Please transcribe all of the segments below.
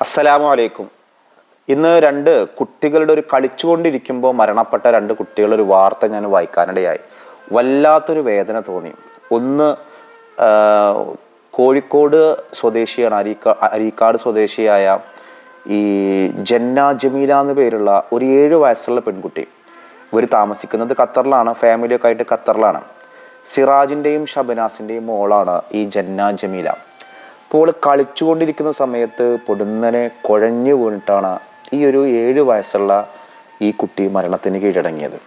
അസ്സലാമു അലൈക്കും ഇന്ന് രണ്ട് കുട്ടികളുടെ ഒരു കളിച്ചുകൊണ്ടിരിക്കുമ്പോൾ മരണപ്പെട്ട രണ്ട് കുട്ടികളുടെ ഒരു വാർത്ത ഞാൻ വായിക്കാനിടയായി. വല്ലാത്തൊരു വേദന തോന്നി. ഒന്ന് കോഴിക്കോട് സ്വദേശിയാണ് അരീക്കാ അരീക്കാട് സ്വദേശിയായ ഈ ജന്ന ജമീല എന്ന പേരുള്ള ഒരു ഏഴ് വയസ്സുള്ള പെൺകുട്ടി. ഇവർ താമസിക്കുന്നത് ഖത്തറിലാണ് ഫാമിലിയൊക്കെ ആയിട്ട് ഖത്തറിലാണ്. സിറാജിന്റെയും ഷബനാസിന്റെയും മോളാണ് ഈ ജന്ന ജമീല. അപ്പോൾ കളിച്ചുകൊണ്ടിരിക്കുന്ന സമയത്ത് പൊടുന്നനെ കുഴഞ്ഞു വീണിട്ടാണ് ഈ ഒരു ഏഴ് വയസ്സുള്ള ഈ കുട്ടി മരണത്തിന് കീഴടങ്ങിയത്.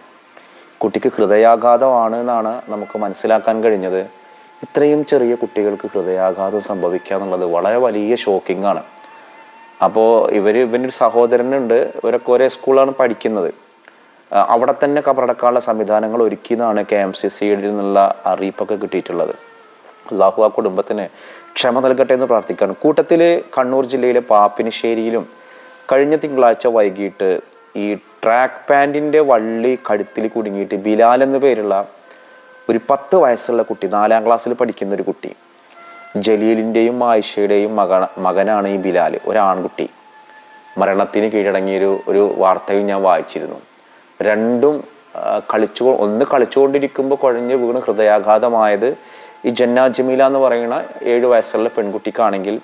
കുട്ടിക്ക് ഹൃദയാഘാതമാണ് എന്നാണ് നമുക്ക് മനസ്സിലാക്കാൻ കഴിഞ്ഞത്. ഇത്രയും ചെറിയ കുട്ടികൾക്ക് ഹൃദയാഘാതം സംഭവിക്കുക എന്നുള്ളത് വളരെ വലിയ ഷോക്കിംഗ് ആണ്. അപ്പോൾ ഇവർ ഇവന്റെ ഒരു സഹോദരനുണ്ട്. ഇവരൊക്കെ ഒരേ സ്കൂളാണ് പഠിക്കുന്നത്. അവിടെ തന്നെ കബറടക്കാനുള്ള സംവിധാനങ്ങൾ ഒരുക്കിയെന്നാണ് കെ എം സി സിയിൽ നിന്നുള്ള അറിയിപ്പൊക്കെ കിട്ടിയിട്ടുള്ളത്. അള്ളാഹു ആ കുടുംബത്തിന് ക്ഷമ നൽകട്ടെ എന്ന് പ്രാർത്ഥിക്കുകയാണ്. കൂട്ടത്തിൽ കണ്ണൂർ ജില്ലയിലെ പാപ്പിനിശ്ശേരിയിലും കഴിഞ്ഞ തിങ്കളാഴ്ച വൈകിട്ട് ഈ ട്രാക്ക് പാന്റിന്റെ വള്ളി കഴുത്തിൽ കുടുങ്ങിയിട്ട് ബിലാൽ എന്ന പേരുള്ള ഒരു പത്ത് വയസ്സുള്ള കുട്ടി നാലാം ക്ലാസ്സിൽ പഠിക്കുന്ന ഒരു കുട്ടി ജലീലിന്റെയും ആയിഷയുടെയും മകൻ മകനാണ് ഈ ബിലാൽ. ഒരാൺകുട്ടി. മരണത്തിന് കീഴടങ്ങിയൊരു ഒരു വാർത്തയും ഞാൻ വായിച്ചിരുന്നു. രണ്ടും കളിച്ചു ഒന്ന് കളിച്ചുകൊണ്ടിരിക്കുമ്പോൾ കുഴഞ്ഞ് വീണ് ഹൃദയാഘാതമായത് ഈ ജന്ന ജമീല എന്ന് പറയുന്ന ഏഴ് വയസ്സുള്ള പെൺകുട്ടിക്കാണെങ്കിൽ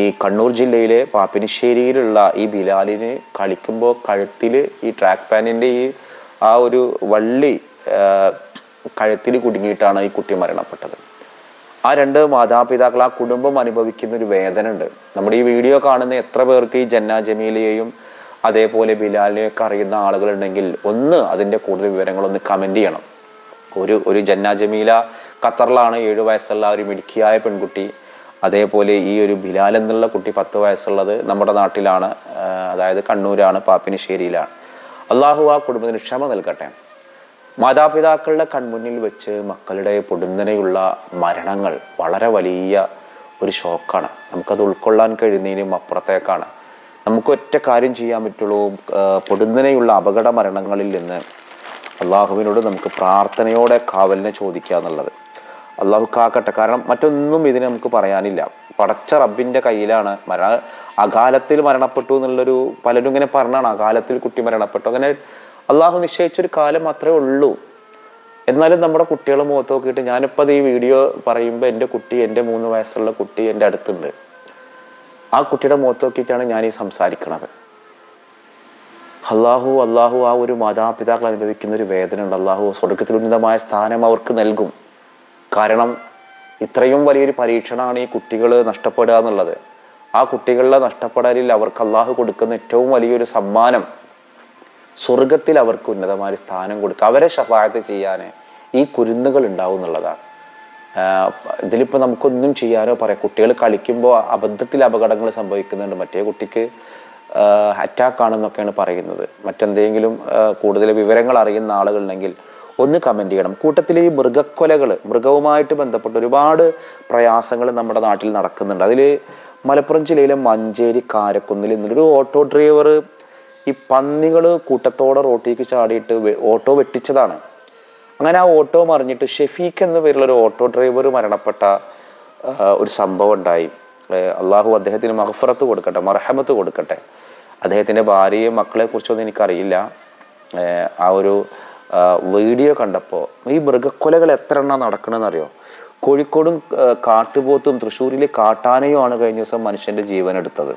ഈ കണ്ണൂർ ജില്ലയിലെ പാപ്പിനിശ്ശേരിയിലുള്ള ഈ ബിലാലിന് കളിക്കുമ്പോൾ കഴുത്തിൽ ഈ ട്രാക്ക് പാനിന്റെ ഈ ആ ഒരു വള്ളി കഴുത്തിൽ കുടുങ്ങിയിട്ടാണ് ഈ കുട്ടി മരണപ്പെട്ടത്. ആ രണ്ട് മാതാപിതാക്കൾ ആ കുടുംബം അനുഭവിക്കുന്ന ഒരു വേദന ഉണ്ട് നമ്മുടെ ഈ വീഡിയോ കാണുന്ന എത്ര പേർക്ക് ഈ ജന്ന ജമീലയെയും അതേപോലെ ബിലാലിനെയൊക്കെ അറിയുന്ന ആളുകളുണ്ടെങ്കിൽ ഒന്ന് അതിന്റെ കൂടുതൽ വിവരങ്ങളൊന്ന് കമന്റ് ചെയ്യണം. ഒരു ഒരു ജന്ന ജമീല ഖത്തറിലാണ് ഏഴു വയസ്സുള്ള ഒരു മിടുക്കിയായ പെൺകുട്ടി. അതേപോലെ ഈ ഒരു ബിലാൽ എന്നുള്ള കുട്ടി പത്ത് വയസ്സുള്ളത് നമ്മുടെ നാട്ടിലാണ് അതായത് കണ്ണൂരാണ് പാപ്പിനിശ്ശേരിയിലാണ്. അള്ളാഹു ആ കുടുംബത്തിന് ക്ഷമ നൽകട്ടെ. മാതാപിതാക്കളുടെ കൺമുന്നിൽ വെച്ച് മക്കളുടെ പൊടുന്നനെയുള്ള മരണങ്ങൾ വളരെ വലിയ ഒരു ഷോക്കാണ്. നമുക്കത് ഉൾക്കൊള്ളാൻ കഴിയുന്നതിനും അപ്പുറത്തേക്കാണ്. നമുക്ക് ഒറ്റ കാര്യം ചെയ്യാൻ പറ്റുള്ളൂ പൊടുന്നനെയുള്ള അപകട മരണങ്ങളിൽ നിന്ന് അള്ളാഹുവിനോട് നമുക്ക് പ്രാർത്ഥനയോടെ കാവലിനെ ചോദിക്കുക എന്നുള്ളത്. അള്ളാഹു കാക്കട്ടെ. കാരണം മറ്റൊന്നും ഇതിന് നമുക്ക് പറയാനില്ല. പടച്ച റബ്ബിന്റെ കയ്യിലാണ് മരണ അകാലത്തിൽ മരണപ്പെട്ടു എന്നുള്ളൊരു പലരും ഇങ്ങനെ പറഞ്ഞാണ്. അകാലത്തിൽ കുട്ടി മരണപ്പെട്ടു. അങ്ങനെ അള്ളാഹു നിശ്ചയിച്ചൊരു കാലം മാത്രമേ ഉള്ളൂ. എന്നാലും നമ്മുടെ കുട്ടികളെ മുഖത്ത് നോക്കിയിട്ട് ഞാനിപ്പോൾ ഈ വീഡിയോ പറയുമ്പോൾ എന്റെ കുട്ടി എന്റെ മൂന്ന് വയസ്സുള്ള കുട്ടി എന്റെ അടുത്തുണ്ട്. ആ കുട്ടിയുടെ മുഖത്ത് നോക്കിയിട്ടാണ് ഞാൻ ഈ സംസാരിക്കണത്. അള്ളാഹു അള്ളാഹു ആ ഒരു മാതാപിതാക്കൾ അനുഭവിക്കുന്ന ഒരു വേദന ഉണ്ട്. അള്ളാഹു സ്വർഗത്തിൽ ഉന്നതമായ സ്ഥാനം അവർക്ക് നൽകും. കാരണം ഇത്രയും വലിയൊരു പരീക്ഷണമാണ് ഈ കുട്ടികൾ നഷ്ടപ്പെടുക എന്നുള്ളത്. ആ കുട്ടികളുടെ നഷ്ടപ്പെടലിൽ അവർക്ക് അള്ളാഹു കൊടുക്കുന്ന ഏറ്റവും വലിയൊരു സമ്മാനം സ്വർഗത്തിൽ അവർക്ക് ഉന്നതമായ സ്ഥാനം കൊടുക്കുക. അവരെ ശഫായത്ത് ചെയ്യാൻ ഈ കുരുന്നുകൾ ഉണ്ടാവും എന്നുള്ളതാണ്. ഇതിലിപ്പോൾ നമുക്കൊന്നും ചെയ്യാനോ പറയാം. കുട്ടികൾ കളിക്കുമ്പോൾ അബദ്ധത്തിൽ അപകടങ്ങൾ സംഭവിക്കുന്നുണ്ട്. മറ്റേ കുട്ടിക്ക് അറ്റാക്ക് ആണെന്നൊക്കെയാണ് പറയുന്നത്. മറ്റെന്തെങ്കിലും കൂടുതൽ വിവരങ്ങൾ അറിയുന്ന ആളുകളുണ്ടെങ്കിൽ ഒന്ന് കമന്റ് ചെയ്യണം. കൂട്ടത്തിലെ ഈ മൃഗക്കൊലകൾ മൃഗവുമായിട്ട് ബന്ധപ്പെട്ട് ഒരുപാട് പ്രയാസങ്ങൾ നമ്മുടെ നാട്ടിൽ നടക്കുന്നുണ്ട്. അതിൽ മലപ്പുറം ജില്ലയിലെ മഞ്ചേരി കാരക്കുന്നിൽ നിന്നൊരു ഓട്ടോ ഡ്രൈവർ ഈ പന്നികൾ കൂട്ടത്തോടെ റോട്ടിലേക്ക് ചാടിയിട്ട് ഓട്ടോ വെട്ടിച്ചതാണ്. അങ്ങനെ ആ ഓട്ടോ മറിഞ്ഞിട്ട് ഷെഫീഖ് എന്ന പേരുള്ള ഒരു ഓട്ടോ ഡ്രൈവർ മരണപ്പെട്ട ഒരു സംഭവം ഉണ്ടായി. അള്ളാഹു അദ്ദേഹത്തിന് മഹഫറത്ത് കൊടുക്കട്ടെ മർഹമത്ത് കൊടുക്കട്ടെ. അദ്ദേഹത്തിന്റെ ഭാര്യയെ മക്കളെ കുറിച്ചൊന്നും എനിക്കറിയില്ല. ആ ഒരു വീഡിയോ കണ്ടപ്പോൾ ഈ മൃഗക്കൊലകൾ എത്ര എണ്ണം നടക്കണമെന്ന് അറിയോ കോഴിക്കോടും കാട്ടുപോത്തും തൃശ്ശൂരിലെ കാട്ടാനയുമാണ് കഴിഞ്ഞ ദിവസം മനുഷ്യന്റെ ജീവൻ എടുത്തത്.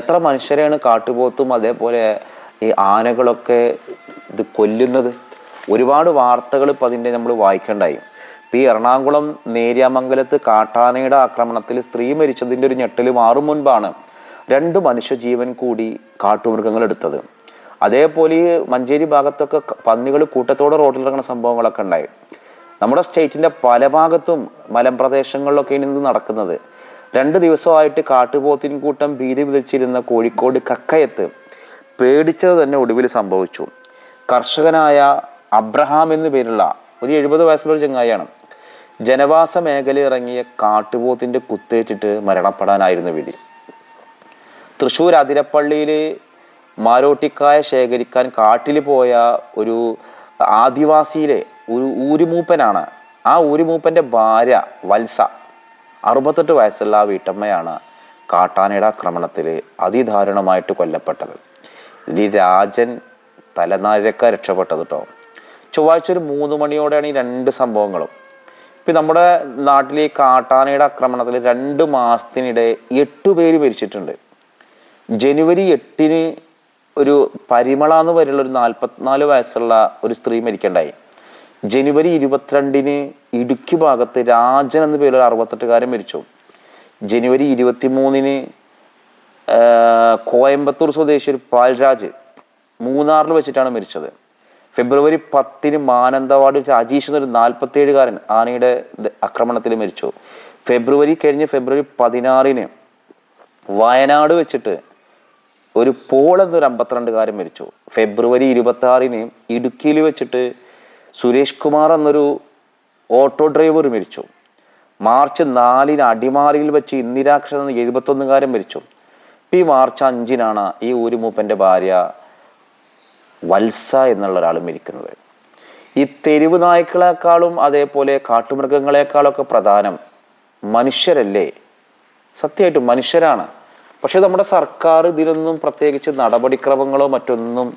എത്ര മനുഷ്യരെയാണ് കാട്ടുപോത്തും അതേപോലെ ഈ ആനകളൊക്കെ ഇത് കൊല്ലുന്നത്? ഒരുപാട് വാർത്തകൾ ഇപ്പം അതിന്റെ നമ്മൾ വായിക്കണ്ടായി. ഈ എറണാകുളം നേര്യാമംഗലത്ത് കാട്ടാനയുടെ ആക്രമണത്തിൽ സ്ത്രീ മരിച്ചതിന്റെ ഒരു ഞെട്ടൽ മാറും മുൻപാണ് രണ്ട് മനുഷ്യജീവൻ കൂടി കാട്ടുമൃഗങ്ങൾ എടുത്തത്. അതേപോലെ ഈ മഞ്ചേരി ഭാഗത്തൊക്കെ പന്നികൾ കൂട്ടത്തോടെ റോഡിലിറങ്ങുന്ന സംഭവങ്ങളൊക്കെ ഉണ്ടായി. നമ്മുടെ സ്റ്റേറ്റിന്റെ പല ഭാഗത്തും മലമ്പ്രദേശങ്ങളിലൊക്കെയാണ് ഇത് നടക്കുന്നത്. രണ്ട് ദിവസമായിട്ട് കാട്ടുപോത്തിൻ കൂട്ടം ഭീതി വിതച്ചിരുന്ന കോഴിക്കോട് കക്കയത്ത് പേടിച്ചത് തന്നെ ഒടുവിൽ സംഭവിച്ചു. കർഷകനായ അബ്രഹാം എന്നു പേരുള്ള ഒരു എഴുപത് വയസ്സുള്ള ഒരു ചങ്ങായിയാണ് ജനവാസ മേഖല ഇറങ്ങിയ കാട്ടുപോത്തിന്റെ കുത്തേറ്റിട്ട് മരണപ്പെടാനായിരുന്നു വിധി. തൃശ്ശൂർ അതിരപ്പള്ളിയിൽ മാരോട്ടിക്കായ ശേഖരിക്കാൻ കാട്ടിൽ പോയ ഒരു ആദിവാസിയിലെ ഒരു ഊരുമൂപ്പനാണ്. ആ ഊരുമൂപ്പന്റെ ഭാര്യ വത്സ അറുപത്തെട്ട് വയസ്സുള്ള ആ വീട്ടമ്മയാണ് കാട്ടാനയുടെ ആക്രമണത്തിൽ അതിദാരുണമായിട്ട് കൊല്ലപ്പെട്ടത്. ഇതിൽ രാജൻ തലനാരിഴക്ക രക്ഷപ്പെട്ടത് കേട്ടോ ചൊവ്വാഴ്ച ഒരു മൂന്ന് മണിയോടെയാണ് ഈ രണ്ട് സംഭവങ്ങളും. ഇപ്പം നമ്മുടെ നാട്ടിൽ ഈ കാട്ടാനയുടെ ആക്രമണത്തിൽ രണ്ട് മാസത്തിനിടെ എട്ട് പേര് മരിച്ചിട്ടുണ്ട്. ജനുവരി എട്ടിന് ഒരു പരിമള എന്ന് പേരുള്ള ഒരു നാൽപ്പത്തിനാല് വയസ്സുള്ള ഒരു സ്ത്രീ മരിക്കണ്ടായി. ജനുവരി ഇരുപത്തിരണ്ടിന് ഇടുക്കി ഭാഗത്ത് രാജൻ എന്ന പേരിൽ ഒരു അറുപത്തെട്ടുകാരൻ മരിച്ചു. ജനുവരി ഇരുപത്തി മൂന്നിന് കോയമ്പത്തൂർ സ്വദേശി ഒരു പാൽരാജ് മൂന്നാറിൽ വെച്ചിട്ടാണ് മരിച്ചത്. ഫെബ്രുവരി പത്തിന് മാനന്തവാടി വെച്ച് അജീഷ് എന്നൊരു നാൽപ്പത്തിയേഴുകാരൻ ആനയുടെ ആക്രമണത്തിൽ മരിച്ചു. ഫെബ്രുവരി കഴിഞ്ഞ് ഫെബ്രുവരി പതിനാറിന് വയനാട് വെച്ചിട്ട് ഒരു പോൾ എന്നൊരു അമ്പത്തിരണ്ടുകാരൻ മരിച്ചു. ഫെബ്രുവരി ഇരുപത്തി ആറിന് ഇടുക്കിയിൽ വെച്ചിട്ട് സുരേഷ് കുമാർ എന്നൊരു ഓട്ടോ ഡ്രൈവർ മരിച്ചു. മാർച്ച് നാലിന് അടിമാലിയിൽ വെച്ച് ഇന്ദിരാക്ഷൻ എന്ന എഴുപത്തൊന്നുകാരൻ മരിച്ചു. ഈ മാർച്ച് അഞ്ചിനാണ് ഈ ഊരുമൂപ്പന്റെ ഭാര്യ വത്സ എന്നുള്ള ഒരാളും ഇരിക്കുന്നത് ഈ തെരുവ് നായ്ക്കളെക്കാളും അതേപോലെ കാട്ടുമൃഗങ്ങളെക്കാളൊക്കെ പ്രധാനം മനുഷ്യരല്ലേ? സത്യമായിട്ടും മനുഷ്യരാണ്. പക്ഷെ നമ്മുടെ സർക്കാർ ഇതിലൊന്നും പ്രത്യേകിച്ച് നടപടിക്രമങ്ങളോ മറ്റൊന്നും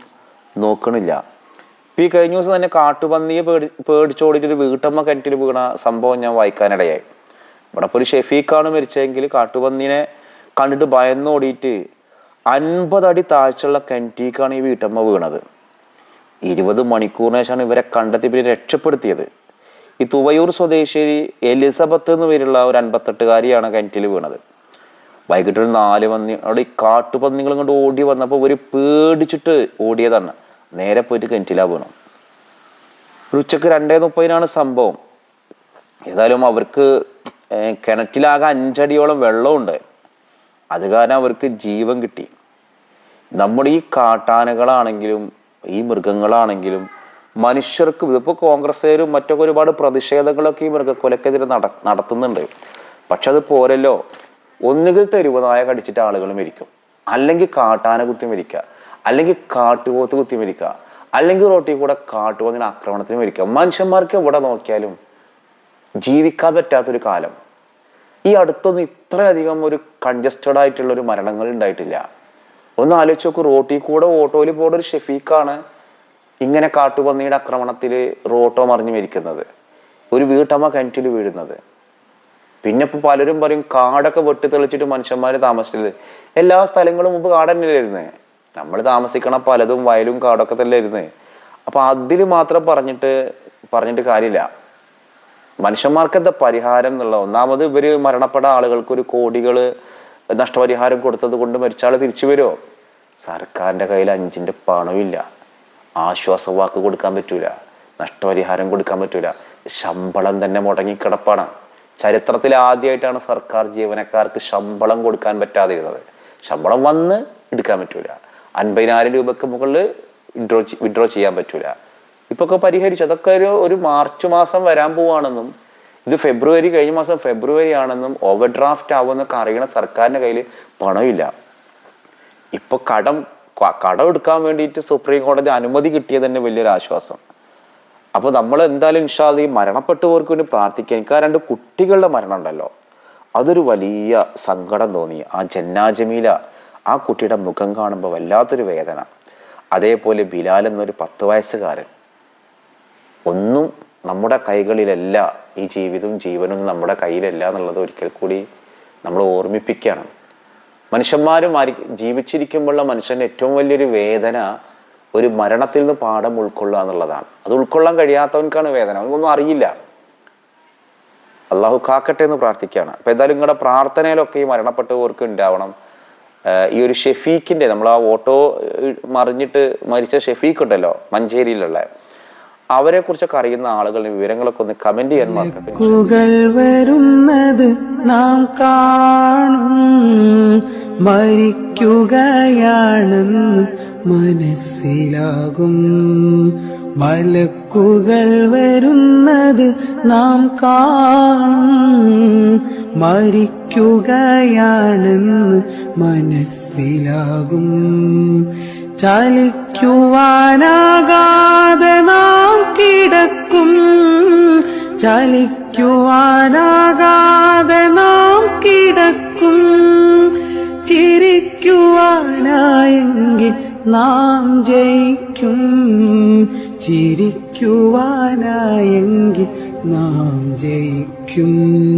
നോക്കണില്ല. ഇപ്പം ഈ കഴിഞ്ഞ ദിവസം തന്നെ കാട്ടുപന്നിയെ പേടി പേടിച്ചോടിച്ചൊരു വീട്ടമ്മ കിണറ്റിൽ വീണ സംഭവം ഞാൻ വായിക്കാനിടയായി. ഇവിടെ ഇപ്പോൾ ഒരു ഷെഫീഖാണ് മരിച്ചതെങ്കിൽ കാട്ടുപന്നിനെ കണ്ടിട്ട് ഭയന്നോടിയിട്ട് അൻപതടി താഴ്ചയുള്ള കിണറ്റിക്കാണ് ഈ വീട്ടമ്മ വീണത്. ഇരുപത് മണിക്കൂറിന് ശേഷമാണ് ഇവരെ കണ്ടെത്തി പിന്നെ രക്ഷപ്പെടുത്തിയത്. ഈ തുവയൂർ സ്വദേശി എലിസബത്ത് എന്ന് പേരുള്ള ഒരു അൻപത്തെട്ടുകാരിയാണ് കിണറ്റിൽ വീണത്. വൈകിട്ട് ഒരു നാല് പന്നി അവിടെ ഈ കാട്ടുപന്നികൾ കൊണ്ട് ഓടി വന്നപ്പോൾ ഇവർ പേടിച്ചിട്ട് ഓടിയതാണ്. നേരെ പോയിട്ട് കിണറ്റിലാ വീണു ഒരു ഉച്ചയ്ക്ക് രണ്ടേ മുപ്പതിനാണ് സംഭവം. ഏതായാലും അവർക്ക് കിണറ്റിലാകെ അഞ്ചടിയോളം വെള്ളമുണ്ട്. അത് കാരണം അവർക്ക് ജീവൻ കിട്ടി. നമ്മുടെ ഈ കാട്ടാനകളാണെങ്കിലും ഈ മൃഗങ്ങളാണെങ്കിലും മനുഷ്യർക്ക് ഇതിപ്പോൾ കോൺഗ്രസ്സുകാരും മറ്റൊക്കെ ഒരുപാട് പ്രതിഷേധങ്ങളൊക്കെ ഈ മൃഗക്കൊലക്കെതിരെ നട നടത്തുന്നുണ്ട്. പക്ഷെ അത് പോരല്ലോ. ഒന്നുകിൽ തെരുവ് നായ കടിച്ചിട്ട് ആളുകൾ മരിക്കും. അല്ലെങ്കിൽ കാട്ടാന കുത്തി മരിക്കുക. അല്ലെങ്കിൽ കാട്ടുപോത്ത് കുത്തി മരിക്കുക. അല്ലെങ്കിൽ റോട്ടിൽ കൂടെ കാട്ടുപോത്തിന് ആക്രമണത്തിന് മരിക്കുക. മനുഷ്യന്മാർക്ക് എവിടെ നോക്കിയാലും ജീവിക്കാൻ പറ്റാത്തൊരു കാലം. ഈ അടുത്തൊന്നും ഇത്രയധികം ഒരു കൺജസ്റ്റഡ് ആയിട്ടുള്ള ഒരു മരണങ്ങൾ ഉണ്ടായിട്ടില്ല. ഒന്ന് ആലോചിച്ച് നോക്കൂ റോട്ടിൽ കൂടെ ഓട്ടോയിൽ പോകുന്ന ഒരു ഷെഫീഖാണ് ഇങ്ങനെ കാട്ടുപന്നിയുടെ ആക്രമണത്തിൽ റോട്ടോ മറിഞ്ഞു മരിക്കുന്നത്. ഒരു വീട്ടമ്മ കിണറ്റിൽ വീഴുന്നത്. പിന്നെ ഇപ്പൊ പലരും പറയും കാടൊക്കെ വെട്ടി തെളിച്ചിട്ട് മനുഷ്യന്മാർ താമസിച്ചത്. എല്ലാ സ്ഥലങ്ങളും മുമ്പ് കാട് തന്നെയല്ലായിരുന്നേ നമ്മൾ താമസിക്കണ പലതും വയലും കാടൊക്കെ തന്നെ ഇരുന്ന് അപ്പൊ അതിൽ മാത്രം പറഞ്ഞിട്ട് പറഞ്ഞിട്ട് കാര്യമില്ല. മനുഷ്യന്മാർക്ക് എന്താ പരിഹാരം എന്നുള്ള ഒന്നാമത് ഇവർ മരണപ്പെട്ട ആളുകൾക്ക് ഒരു കോടികൾ നഷ്ടപരിഹാരം കൊടുത്തത് കൊണ്ട് മരിച്ച ആൾ തിരിച്ചു വരുമോ സർക്കാരിന്റെ കയ്യിൽ അഞ്ചിന്റെ പണമില്ല. ആശ്വാസ വാക്ക് കൊടുക്കാൻ പറ്റൂല. നഷ്ടപരിഹാരം കൊടുക്കാൻ പറ്റൂല. ശമ്പളം തന്നെ മുടങ്ങി കിടപ്പാണ്. ചരിത്രത്തിൽ ആദ്യമായിട്ടാണ് സർക്കാർ ജീവനക്കാർക്ക് ശമ്പളം കൊടുക്കാൻ പറ്റാതെ ഇരുന്നത് ശമ്പളം വന്ന് എടുക്കാൻ പറ്റൂല. അൻപതിനായിരം രൂപക്ക് മുകളിൽ വിഡ്രോ വിഡ്രോ ചെയ്യാൻ പറ്റൂല. ഇപ്പൊ ഒക്കെ പരിഹരിച്ചു. അതൊക്കെ ഒരു ഒരു മാർച്ച് മാസം വരാൻ പോവാണെന്നും ഇത് ഫെബ്രുവരി കഴിഞ്ഞ മാസം ഫെബ്രുവരി ആണെന്നും ഓവർ ഡ്രാഫ്റ്റ് ആവുമെന്നൊക്കെ അറിയണ സർക്കാരിന്റെ കയ്യിൽ പണമില്ല. ഇപ്പൊ കടം കടം എടുക്കാൻ വേണ്ടിയിട്ട് സുപ്രീം കോടതി അനുമതി കിട്ടിയത് തന്നെ വലിയൊരു ആശ്വാസം. അപ്പോൾ നമ്മൾ എന്തായാലും ഇൻഷാദ് ഈ മരണപ്പെട്ടവർക്ക് വേണ്ടി പ്രാർത്ഥിക്കുക എനിക്ക് ആ രണ്ട് കുട്ടികളുടെ മരണം ഉണ്ടല്ലോ. അതൊരു വലിയ സങ്കടം തോന്നി. ആ ജന്നാജമീല ആ കുട്ടിയുടെ മുഖം കാണുമ്പോൾ വല്ലാത്തൊരു വേദന. അതേപോലെ ബിലാൽ എന്നൊരു പത്ത് വയസ്സുകാരൻ. ഒന്നും നമ്മുടെ കൈകളിലല്ല ഈ ജീവിതവും ജീവനും നമ്മുടെ കയ്യിലല്ല എന്നുള്ളത് ഒരിക്കൽ കൂടി നമ്മൾ ഓർമ്മിപ്പിക്കുകയാണ്. മനുഷ്യന്മാരും മരി ജീവിച്ചിരിക്കുമ്പോഴുള്ള മനുഷ്യന്റെ ഏറ്റവും വലിയൊരു വേദന ഒരു മരണത്തിൽ നിന്ന് പാഠം ഉൾക്കൊള്ളുക എന്നുള്ളതാണ്. അത് ഉൾക്കൊള്ളാൻ കഴിയാത്തവൻക്കാണ് വേദന അവനൊന്നും അറിയില്ല. അള്ളാഹു കാക്കട്ടെ എന്ന് പ്രാർത്ഥിക്കുകയാണ്. അപ്പോൾ എന്തായാലും നിങ്ങളുടെ പ്രാർത്ഥനയിലൊക്കെ ഈ മരണപ്പെട്ടവർക്ക് ഉണ്ടാവണം. ഈ ഒരു ഷെഫീഖിന്റെ നമ്മൾ ആ ഓട്ടോ മറിഞ്ഞിട്ട് മരിച്ച ഷെഫീഖ് ഉണ്ടല്ലോ മഞ്ചേരിയിലുള്ള. അവരെ കുറിച്ചൊക്കെ അറിയുന്ന ആളുകളുടെ വിവരങ്ങളൊക്കെ ഒന്ന് കമന്റ് ചെയ്യാൻ മാത്രം വരുന്നത് നാം കാണും. മരിക്കുകയാണെന്ന് മനസ്സിലാകും. മലക്കുകൾ വരുന്നത് നാം കാണും. മരിക്കുകയാണെന്ന് മനസ്സിലാകും. ചലിക്കുവാനാകാതെ നാം കിടക്കും. ചലിക്കുവാനാകാതെ നാം കിടക്കും. ചിരിക്കുവാനായെങ്കിൽ നാം ജയിക്കും. ചിരിക്കുവാനായെങ്കിൽ നാം ജയിക്കും.